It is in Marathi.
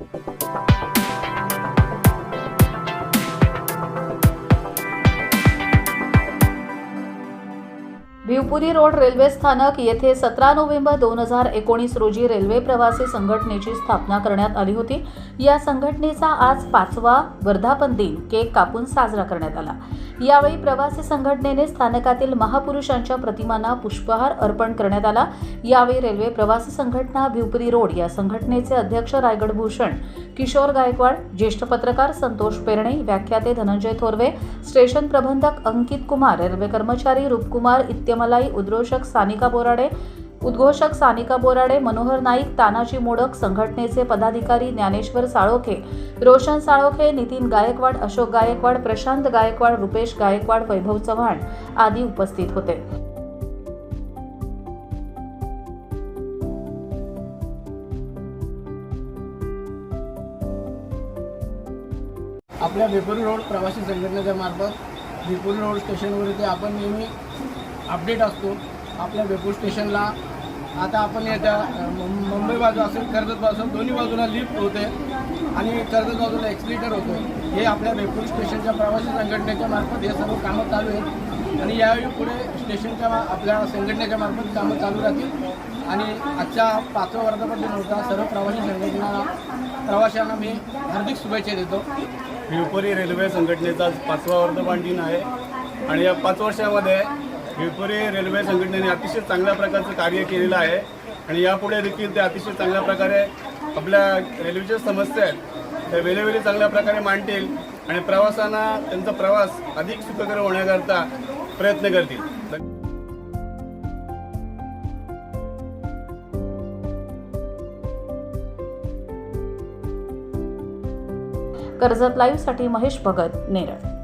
भिवपुरी रोड रेल्वे स्थानक येथे सतरा नोव्हेंबर दोन हजार एकोणीस रोजी रेल्वे प्रवासी संघटनेची स्थापना करण्यात आली होती. या संघटनेचा आज पाचवा वर्धापन दिन केक कापून साजरा करण्यात आला. यावेळी प्रवासी संघटनेने स्थानकातील महापुरुषांच्या प्रतिमांना पुष्पहार अर्पण करण्यात आला. यावेळी रेल्वे प्रवासी संघटना भिवपुरी रोड या संघटनेचे अध्यक्ष रायगड भूषण किशोर गायकवाड ज्येष्ठ पत्रकार संतोष पेरणे व्याख्याते धनंजय थोरवे स्टेशन प्रबंधक अंकित कुमार रेल्वे कर्मचारी रूपकुमार इत्यमलाई उद्रोषक सानिका बोराडे उद्घोषक सानिका बोराडे मनोहर नाईक तानाजी मोडक संघटनेचे पदाधिकारी ज्ञानेश्वर साळोखे रोशन साळोखे नितीन गायकवाड अशोक गायकवाड प्रशांत गायकवाड रुपेश गायकवाड वैभव चव्हाण आदी उपस्थित होते. आपल्या विपुल रोड प्रवासी संघटनेच्या मार्फत विपुल रोड स्टेशनवरती आपण नेहमी अपडेट असतो. आपल्या बेपूर स्टेशनला आता आपण येत्या मुं- मुंबई बाजू असेल कर्जत बाजू दोन्ही बाजूला लिफ्ट होते आणि कर्जत बाजूला एक्सिलेटर होतं. हे आपल्या बेपूर स्टेशनच्या प्रवासी संघटनेच्या मार्फत हे सर्व कामं चालू आहेत. आणि यावेळी पुढे स्टेशनच्या आपल्या संघटनेच्या मार्फत कामं चालू राहतील. आणि आजच्या पाचवा वर्धापन दिन होता. सर्व प्रवासी संघटना प्रवाशांना मी हार्दिक शुभेच्छा देतो. भिवपुरी रेल्वे संघटनेचा पाचवा वर्धमान दिन आहे. आणि या पाच वर्षामध्ये भिवपुरी रेल्वे संघटनेने अतिशय चांगल्या प्रकारचं कार्य केलेलं आहे. आणि यापुढे देखील ते अतिशय चांगल्या प्रकारे आपल्या रेल्वेच्या समस्या आहेत त्या वेळोवेळी चांगल्या प्रकारे मांडतील आणि प्रवासांना त्यांचा प्रवास अधिक सुखकर होण्याकरता प्रयत्न करतील. कर्जत लाईव्हसाठी महेश भगत नेरळ.